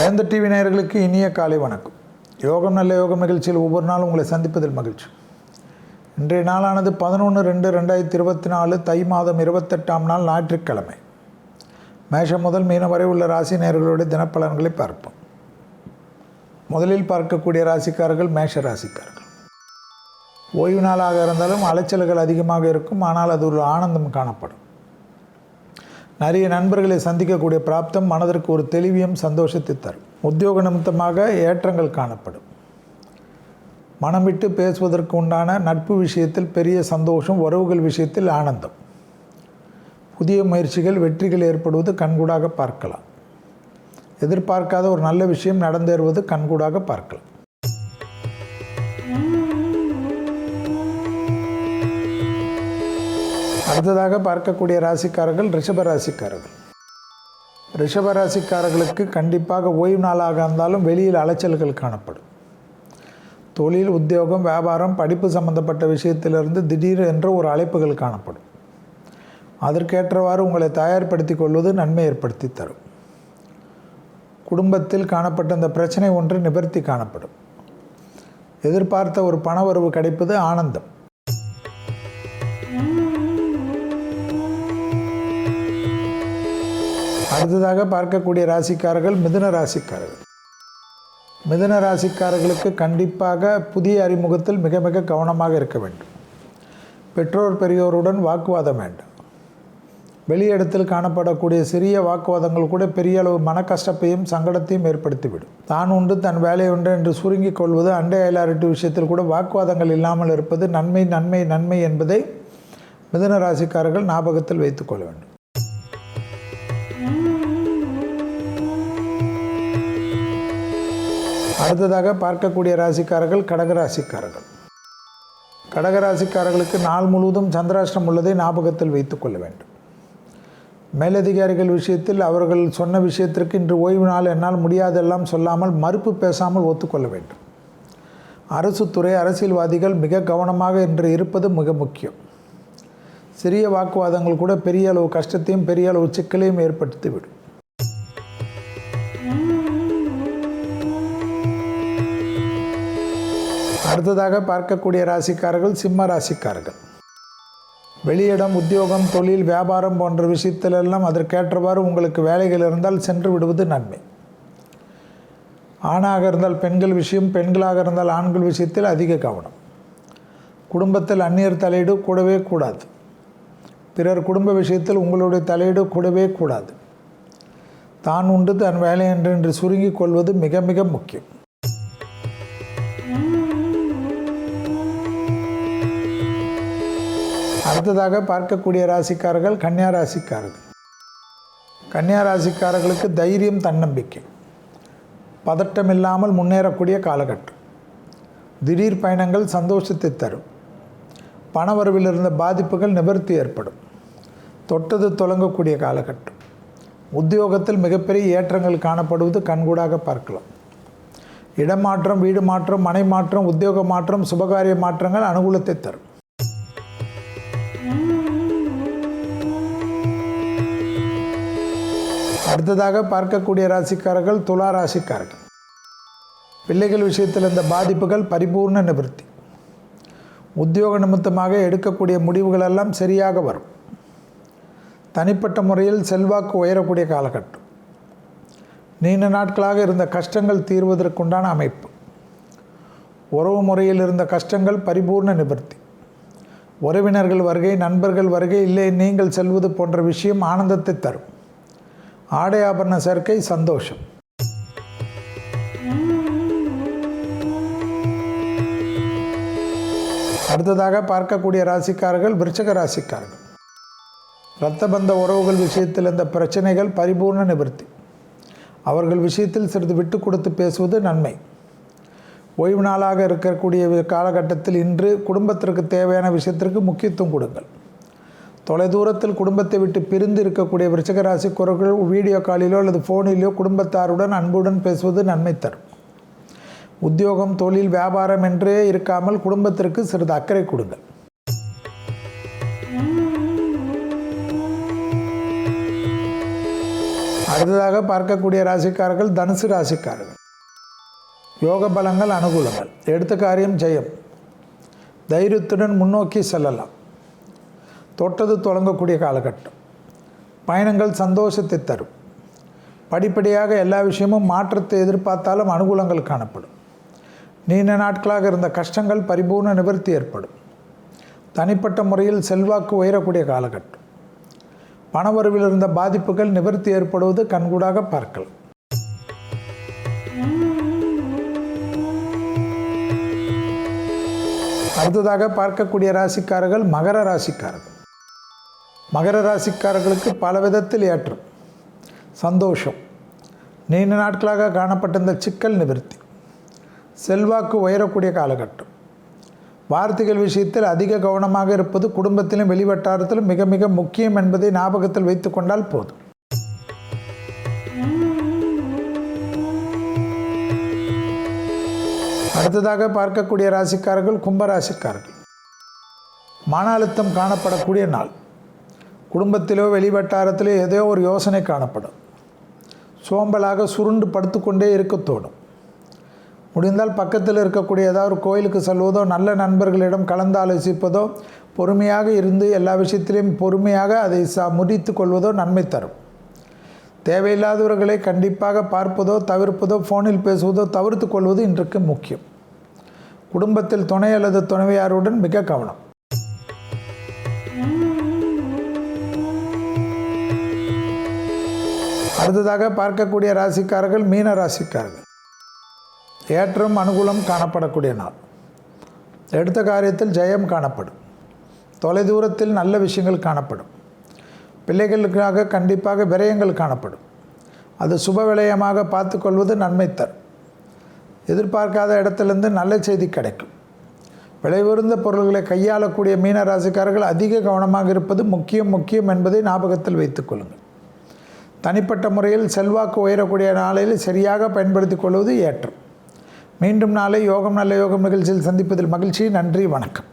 வேந்த TV நேயர்களுக்கு இனிய காலை வணக்கம். யோகம் நல்ல யோகம் நிகழ்ச்சியில் ஒவ்வொரு நாளும் உங்களை சந்திப்பதில் மகிழ்ச்சி. இன்றைய நாளானது பதினொன்று ரெண்டு ரெண்டாயிரத்தி இருபத்தி நாலு தை மாதம் இருபத்தெட்டாம் நாள் ஞாயிற்றுக்கிழமை. மேஷம் முதல் மீனம் வரை உள்ள ராசி நேயர்களுடைய தினப்பலன்களை பார்ப்போம். முதலில் பார்க்கக்கூடிய ராசிக்காரர்கள் மேஷ ராசிக்காரர்கள். ஓய்வு நாளாக இருந்தாலும் அலைச்சல்கள் அதிகமாக இருக்கும். ஆனால் அது ஒரு ஆனந்தம் காணப்படும். நிறைய நண்பர்களை சந்திக்கக்கூடிய பிராப்தம் மனதிற்கு ஒரு தெளிவியும் சந்தோஷத்தை தரும். உத்தியோக நிமித்தமாக ஏற்றங்கள் காணப்படும். மனம் விட்டு பேசுவதற்கு உண்டான நட்பு விஷயத்தில் பெரிய சந்தோஷம் உறவுகள் விஷயத்தில் ஆனந்தம். புதிய முயற்சிகள் வெற்றிகள் ஏற்படுவது கண்கூடாக பார்க்கலாம். எதிர்பார்க்காத ஒரு நல்ல விஷயம் நடந்தேறுவது கண்கூடாக பார்க்கலாம். அடுத்ததாக பார்க்கக்கூடிய ராசிக்காரர்கள் ரிஷப ராசிக்காரர்கள். ரிஷப ராசிக்காரர்களுக்கு கண்டிப்பாக ஓய்வு நாளாக இருந்தாலும் வெளியில் அலைச்சல்கள் காணப்படும். தொழில் உத்தியோகம் வியாபாரம் படிப்பு சம்பந்தப்பட்ட விஷயத்திலிருந்து திடீர் என்ற ஒரு அழைப்புகள் காணப்படும். அதற்கேற்றவாறு உங்களை தயார்படுத்தி கொள்வது நன்மை ஏற்படுத்தி தரும். குடும்பத்தில் காணப்பட்ட இந்த பிரச்சனை ஒன்று நிவர்த்தி காணப்படும். எதிர்பார்த்த ஒரு பணவரவு கிடைப்பது ஆனந்தம். அடுத்ததாக பார்க்கக்கூடிய ராசிக்காரர்கள் மிதுன ராசிக்காரர்கள். மிதுன ராசிக்காரர்களுக்கு கண்டிப்பாக புதிய அறிமுகத்தில் மிக மிக கவனமாக இருக்க வேண்டும். பெற்றோர் பெரியோருடன் வாக்குவாதம் வேண்டாம். வெளியிடத்தில் காணப்படக்கூடிய சிறிய வாக்குவாதங்கள் கூட பெரிய அளவு மன கஷ்டத்தையும் சங்கடத்தையும் ஏற்படுத்திவிடும். தான் உண்டு தன் வேலை உண்டு என்று சுருங்கிக் கொள்வது அண்டை அயலாரிட்டு விஷயத்தில் கூட வாக்குவாதங்கள் இல்லாமல் இருப்பது நன்மை நன்மை நன்மை என்பதை மிதுன ராசிக்காரர்கள் ஞாபகத்தில் வைத்துக்கொள்ள வேண்டும். அடுத்ததாக பார்க்கக்கூடிய ராசிக்காரர்கள் கடகராசிக்காரர்கள். கடகராசிக்காரர்களுக்கு நாள் முழுவதும் சந்திராஷ்டம் உள்ளதை ஞாபகத்தில் வைத்துக்கொள்ள வேண்டும். மேலதிகாரிகள் விஷயத்தில் அவர்கள் சொன்ன விஷயத்திற்கு இன்று ஓய்வு நாள் என்னால் முடியாதெல்லாம் சொல்லாமல் மறுப்பு பேசாமல் ஒத்துக்கொள்ள வேண்டும். அரசு துறை அரசியல்வாதிகள் மிக கவனமாக இன்று இருப்பது மிக முக்கியம். சிறிய வாக்குவாதங்கள் கூட பெரிய அளவு கஷ்டத்தையும் பெரிய அளவு சிக்கலையும் ஏற்படுத்திவிடும். அடுத்ததாக பார்க்கக்கூடிய ராசிக்காரர்கள் சிம்ம ராசிக்காரர்கள். வெளியிடம் உத்தியோகம் தொழில் வியாபாரம் போன்ற விஷயத்திலெல்லாம் அதற்கேற்றவாறு உங்களுக்கு வேலைகள் இருந்தால் சென்று விடுவது நன்மை. ஆணாக இருந்தால் பெண்கள் விஷயம் பெண்களாக இருந்தால் ஆண்கள் விஷயத்தில் அதிக கவனம். குடும்பத்தில் அந்நியர் தலையீடு கூடவே கூடாது. பிறர் குடும்ப விஷயத்தில் உங்களுடைய தலையீடு கூடவே கூடாது. தான் உண்டு தன் வேலை என்று சுருங்கிக் கொள்வது மிக மிக முக்கியம். அடுத்ததாக பார்க்கக்கூடிய ராசிக்காரர்கள் கன்னியா ராசிக்காரர்கள் கன்னியா ராசிக்காரர்களுக்கு தைரியம் தன்னம்பிக்கை. பதட்டம் இல்லாமல் முன்னேறக்கூடிய காலகட்டம். திடீர் பயணங்கள் சந்தோஷத்தை தரும். பணவரவில் இருந்த பாதிப்புகள் நிவர்த்தி ஏற்படும். தொட்டது தொடங்கக்கூடிய காலகட்டம். உத்தியோகத்தில் மிகப்பெரிய ஏற்றங்கள் காணப்படுவது கண்கூடாக பார்க்கலாம். இடமாற்றம் வீடு மாற்றம் மனை மாற்றம் உத்தியோக மாற்றம் சுபகாரிய மாற்றங்கள் அனுகூலத்தை தரும். அடுத்ததாக பார்க்கக்கூடிய ராசிக்காரர்கள் துலா ராசிக்காரர்கள். பிள்ளைகள் விஷயத்தில் இந்த பாதிப்புகள் பரிபூர்ண நிவர்த்தி. உத்தியோக நிமித்தமாக எடுக்கக்கூடிய முடிவுகள் எல்லாம் சரியாக வரும். தனிப்பட்ட முறையில் செல்வாக்கு உயரக்கூடிய காலகட்டம். நீண்ட நாட்களாக இருந்த கஷ்டங்கள் தீர்வதற்குண்டான அமைப்பு. உறவு முறையில் இருந்த கஷ்டங்கள் பரிபூர்ண நிவர்த்தி. உறவினர்கள் வருகை நண்பர்கள் வருகை இல்லை நீங்கள் செல்வது போன்ற விஷயம் ஆனந்தத்தை தரும். ஆடை ஆபரண சேர்க்கை சந்தோஷம். அடுத்ததாக பார்க்கக்கூடிய ராசிக்காரர்கள் விருச்சக ராசிக்காரர்கள். இரத்த பந்த உறவுகள் விஷயத்தில் இந்த பிரச்சனைகள் பரிபூர்ண நிவர்த்தி. அவர்கள் விஷயத்தில் சிறிது விட்டு கொடுத்து பேசுவது நன்மை. ஓய்வு நாளாக இருக்கக்கூடிய காலகட்டத்தில் இன்று குடும்பத்திற்கு தேவையான விஷயத்திற்கு முக்கியத்துவம் கொடுங்கள். தொலைதூரத்தில் குடும்பத்தை விட்டு பிரிந்து இருக்கக்கூடிய விருச்சகராசி குரல்கள் வீடியோ காலிலோ அல்லது ஃபோனிலோ குடும்பத்தாருடன் அன்புடன் பேசுவது நன்மை தரும். உத்தியோகம் தொழில் வியாபாரம் என்றே இருக்காமல் குடும்பத்திற்கு சிறிது அக்கறை கொடுங்கள். அடுத்ததாக பார்க்கக்கூடிய ராசிக்காரர்கள் தனுசு ராசிக்காரர்கள். யோக பலங்கள் அனுகூலங்கள். எடுத்த காரியம் ஜெயம். தைரியத்துடன் முன்னோக்கி செல்லலாம். தொட்டது தொடங்கக்கூடிய காலகட்டம். பயணங்கள் சந்தோஷத்தை தரும். படிப்படியாக எல்லா விஷயமும் மாற்றத்தை எதிர்பார்த்தாலும் அனுகூலங்கள் காணப்படும். நீண்ட நாட்களாக இருந்த கஷ்டங்கள் பரிபூர்ண நிவர்த்தி ஏற்படும். தனிப்பட்ட முறையில் செல்வாக்கு உயரக்கூடிய காலகட்டம். பணவரவில் இருந்த பாதிப்புகள் நிவர்த்தி ஏற்படுவது கண்கூடாக பார்க்கலாம். அடுத்ததாக பார்க்கக்கூடிய ராசிக்காரர்கள் மகர ராசிக்காரர்கள். மகர ராசிக்காரர்களுக்கு பல விதத்தில் ஏற்றம். சந்தோஷம். நீண்ட நாட்களாக காணப்பட்ட இந்த சிக்கல் நிவர்த்தி. செல்வாக்கு உயரக்கூடிய காலகட்டம். வார்த்தைகள் விஷயத்தில் அதிக கவனமாக இருப்பது குடும்பத்திலும் வெளிவட்டாரத்திலும் மிக மிக முக்கியம் என்பதை ஞாபகத்தில் வைத்துக்கொண்டால் போதும். அடுத்ததாக பார்க்கக்கூடிய ராசிக்காரர்கள் கும்பராசிக்காரர்கள். மன அழுத்தம் காணப்படக்கூடிய நாள். குடும்பத்திலோ வெளிவட்டாரத்திலோ ஏதோ ஒரு யோசனை காணப்படும். சோம்பலாக சுருண்டு படுத்துக்கொண்டே இருக்க தோணும். முடிந்தால் பக்கத்தில் இருக்கக்கூடிய ஏதாவது ஒரு கோயிலுக்கு செல்வதோ நல்ல நண்பர்களிடம் கலந்து ஆலோசிப்பதோ பொறுமையாக இருந்து எல்லா விஷயத்திலையும் பொறுமையாக அதை சா முடித்து கொள்வதோ நன்மை தரும். தேவையில்லாதவர்களை கண்டிப்பாக பார்ப்பதோ தவிர்ப்பதோ ஃபோனில் பேசுவதோ தவிர்த்து கொள்வது இன்றைக்கு முக்கியம். குடும்பத்தில் துணை அல்லது துணைவியாருடன் மிக கவனம். அடுத்ததாக பார்க்கக்கூடிய ராசிக்காரர்கள் மீன ராசிக்காரர்கள். ஏற்றம் அனுகூலம் காணப்படக்கூடிய நாள். எடுத்த காரியத்தில் ஜெயம் காணப்படும். தொலைதூரத்தில் நல்ல விஷயங்கள் காணப்படும். பிள்ளைகளுக்காக கண்டிப்பாக விரயங்கள் காணப்படும். அது சுப விரயமாக பார்த்துக்கொள்வது நன்மை தரும். எதிர்பார்க்காத இடத்திலிருந்து நல்ல செய்தி கிடைக்கும். விளைவுறுந்த பொருள்களை கையாளக்கூடிய மீன ராசிக்காரர்கள் அதிக கவனமாக இருப்பது முக்கியம் முக்கியம் என்பதை ஞாபகத்தில் வைத்துக் கொள்ளுங்கள். தனிப்பட்ட முறையில் செல்வாக்கு உயரக்கூடிய நாளில் சரியாக பயன்படுத்திக் கொள்வது ஏற்றம். மீண்டும் நாளை யோகம் நல்ல யோகம் நிகழ்ச்சியில் சந்திப்பதில் மகிழ்ச்சி. நன்றி வணக்கம்.